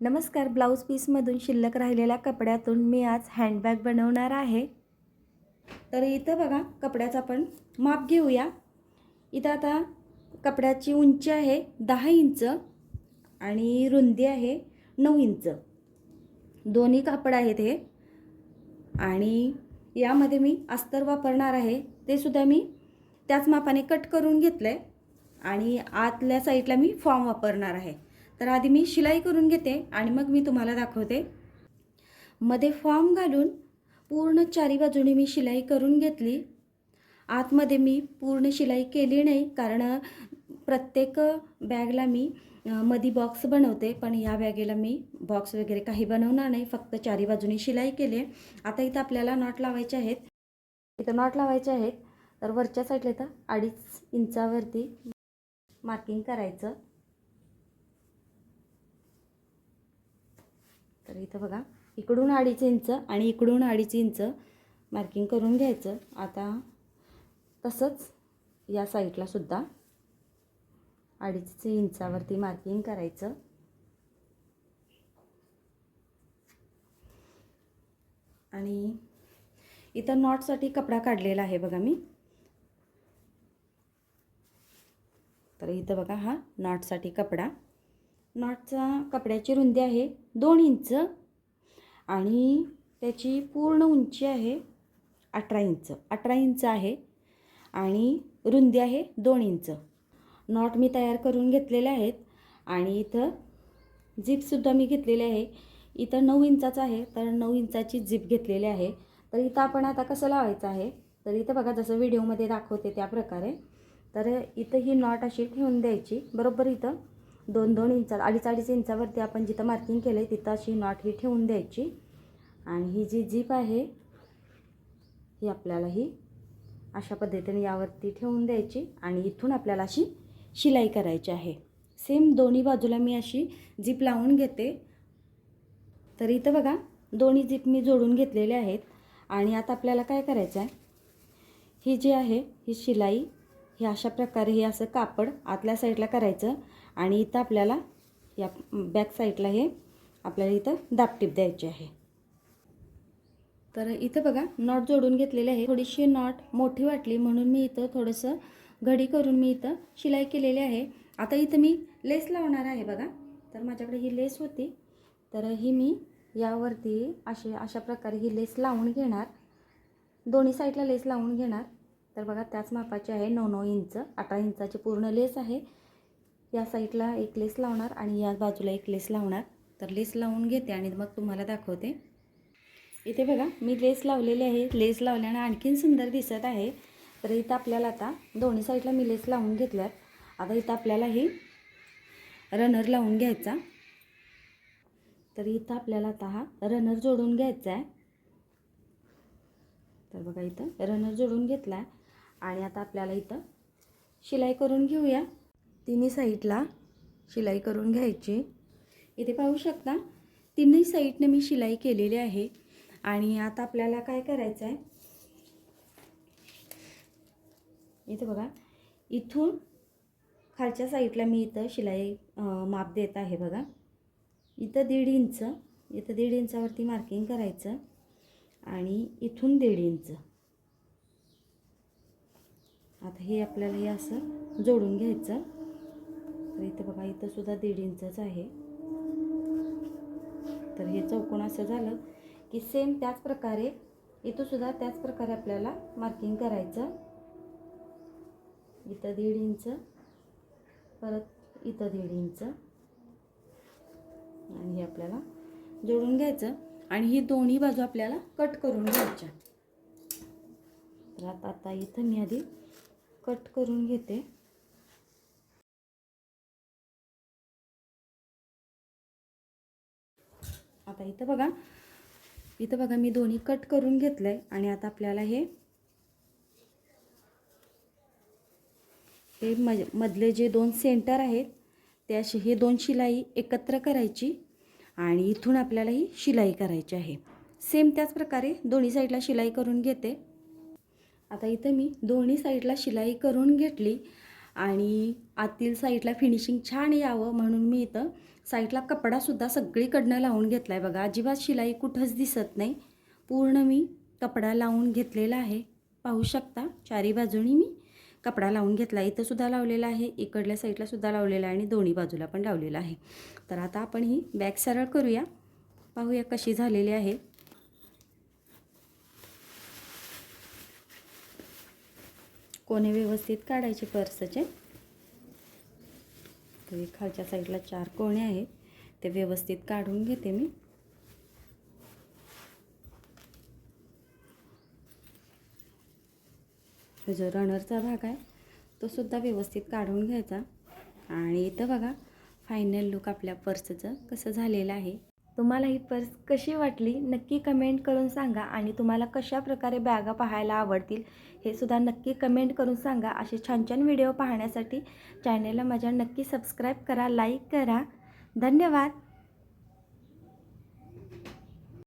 नमस्कार ब्लाऊज पीसमधून शिल्लक राहिलेल्या कपड्यातून मी आज हँडबॅग बनवणार आहे. तर इथं बघा कपड्याचं आपण माप घेऊया. इथं आता कपड्याची उंची आहे दहा इंच आणि रुंदी आहे नऊ इंच. दोन्ही कापड आहेत हे. आणि यामध्ये मी अस्तर वापरणार आहे. ते सुद्धा मी त्याच मापाने कट करून घेतलं आहे आणि आतल्या साईडला मी फॉर्म वापरणार आहे. तर आधी मी शिलाई करून घेते आणि मग मी तुम्हाला दाखवते. मध्ये फॉर्म घालून पूर्ण चारी बाजूने मी शिलाई करून घेतली. आतमध्ये मी पूर्ण शिलाई केली नाही कारण प्रत्येक बॅगला मी मधी बॉक्स बनवते पण या बॅगेला मी बॉक्स वगैरे काही बनवणार नाही फक्त चारी बाजूने शिलाई केली आहे. आता इथं आपल्याला नॉट लावायचे आहेत. इथं नॉट लावायचे आहेत. तर वरच्या साईडला इथं अडीच इंचावरती मार्किंग करायचं. तर इथं बघा इकडून अडीच इंच आणि इकडून अडीच इंच मार्किंग करून घ्यायचं. आता तसंच या साईडला सुद्धा अडीच इंचावरती मार्किंग करायचं. आणि इथं नॉटसाठी कपडा काढलेला आहे बघा मी. तर इथं बघा हा नॉटसाठी कपडा. नॉटचा कपड्याची रुंदी आहे दोन इंच आणि त्याची पूर्ण उंची आहे अठरा इंच. अठरा इंच आहे आणि रुंदी आहे दोन इंच. नॉट मी तयार करून घेतलेले आहेत आणि इथं झिपसुद्धा मी घेतलेली आहे. इथं नऊ इंचाचं आहे तर नऊ इंचाची झिप घेतलेली आहे. तर इथं आपण आता कसं लावायचं आहे? तर इथं बघा जसं व्हिडिओमध्ये दाखवते त्या प्रकारे. तर इथं ही नॉट अशी ठेवून द्यायची. बरोबर इथं दोन दोन इंचा अडीच अडीच इंचावरती आपण जिथं मार्किंग केलं आहे तिथं अशी नॉट ही ठेवून द्यायची. आणि ही जी जीप आहे ही आपल्याला ही अशा पद्धतीने यावरती ठेवून द्यायची आणि इथून आपल्याला अशी शिलाई करायची आहे. सेम दोन्ही बाजूला मी अशी जीप लावून घेते. तर इथं बघा दोन्ही जीप मी जोडून घेतलेले आहेत. आणि आता आपल्याला काय करायचं आहे? ही जी आहे ही शिलाई ही अशा प्रकारे हे असं कापड आतल्या साईडला करायचं. आणि इथं आपल्याला या बॅक साईडला हे आपल्याला इथं दापटीप द्यायची आहे. तर इथं बघा नॉट जोडून घेतलेले आहे. थोडीशी नॉट मोठी वाटली म्हणून मी इथं थोडंसं घडी करून मी इथं शिलाई केलेली आहे. आता इथं मी लेस लावणार आहे बघा. तर माझ्याकडे ही लेस होती. तर ही मी यावरती असे अशा प्रकारे ही लेस लावून घेणार. दोन्ही साईडला लेस लावून घेणार. तर बघा त्याच मापाची आहे नऊ नऊ इंच अठरा इंचाची पूर्ण लेस आहे. या साईडला एक लेस लावणार आणि या बाजूला एक लेस लावणार. तर लेस लावून घेते आणि मग तुम्हाला दाखवते. इथे बघा मी लेस लावलेली आहे. लेस लावल्यानं आणखीन सुंदर दिसत आहे. तर इथं आपल्याला आता दोन्ही साईडला मी लेस लावून घेतल्यात. आता इथं आपल्याला हे रनर लावून घ्यायचा. तर इथं आपल्याला आता हा रनर जोडून घ्यायचा आहे. तर बघा इथं रनर जोडून घेतला आहे. आणि आता आपल्याला इथं शिलाई करून घेऊया. तिन्ही साईडला शिलाई करून घ्यायची. इथे पाहू शकता तिन्ही साईडने मी शिलाई केलेली आहे. आणि आता आपल्याला काय करायचं आहे इथं बघा इथून खालच्या साईडला मी इथं शिलाई माप देत आहे बघा. इथं दीड इंच इथं दीड इंचावरती मार्किंग करायचं. आणि इथून दीड इंच. आता हे आपल्याला हे असं जोडून घ्यायचं. तर इथं बघा इथं सुद्धा दीड इंचच आहे. तर हे चौकोन असं झालं की सेम त्याच प्रकारे इथं सुद्धा त्याच प्रकारे आपल्याला मार्किंग करायचं. इथं दीड इंच परत इथं दीड इंच. आणि हे आपल्याला जोडून घ्यायचं. आणि ही दोन्ही बाजू आपल्याला कट करून घ्यायच्या. तर आता आता इथं मी आधी कट करून घेते. आता इथं बघा. इथं बघा मी दोन्ही कट करून घेतलं आहे आणि आता आपल्याला हे हे मज मधले जे दोन सेंटर आहेत ते असे हे दोन शिलाई एकत्र करायची. आणि इथून आपल्याला ही शिलाई करायची आहे. सेम त्याच प्रकारे दोन्ही साईडला शिलाई करून घेते. आता इथं मी दोन्ही साईडला शिलाई करून घेतली. आणि आतील साईडला फिनिशिंग छान यावं म्हणून मी इथं साईडला कपडासुद्धा सगळीकडनं लावून घेतला आहे बघा. अजिबात शिलाई कुठंच दिसत नाही. पूर्ण मी कपडा लावून घेतलेला आहे. पाहू शकता चारी बाजूनी मी कपडा लावून घेतला इथं सुद्धा लावलेला आहे इकडल्या साईडला सुद्धा लावलेला आहे आणि दोन्ही बाजूला पण लावलेला आहे. तर आता आपण ही बॅग सरळ करूया. पाहूया कशी झालेली आहे. कोणे व्यवस्थित काढायचे पर्सचे. तर खालच्या साईडला चार कोणे आहेत. ते व्यवस्थित काढून घेते मी. जो रनरचा भाग आहे तो सुद्धा व्यवस्थित काढून घ्यायचा. आणि इथं बघा फायनल लुक आपल्या पर्सचं कसं झालेलं आहे. तुम्हाला ही पर्स कशी वाटली? नक्की कमेंट करून सांगा आणि तुम्हाला कशा प्रकारे बॅगा पाहायला आवडतील हे सुद्धा नक्की कमेंट करून सांगा. असे छान छान व्हिडिओ पाहण्यासाठी चॅनेलला माझ्या नक्की सबस्क्राईब करा लाईक करा. धन्यवाद!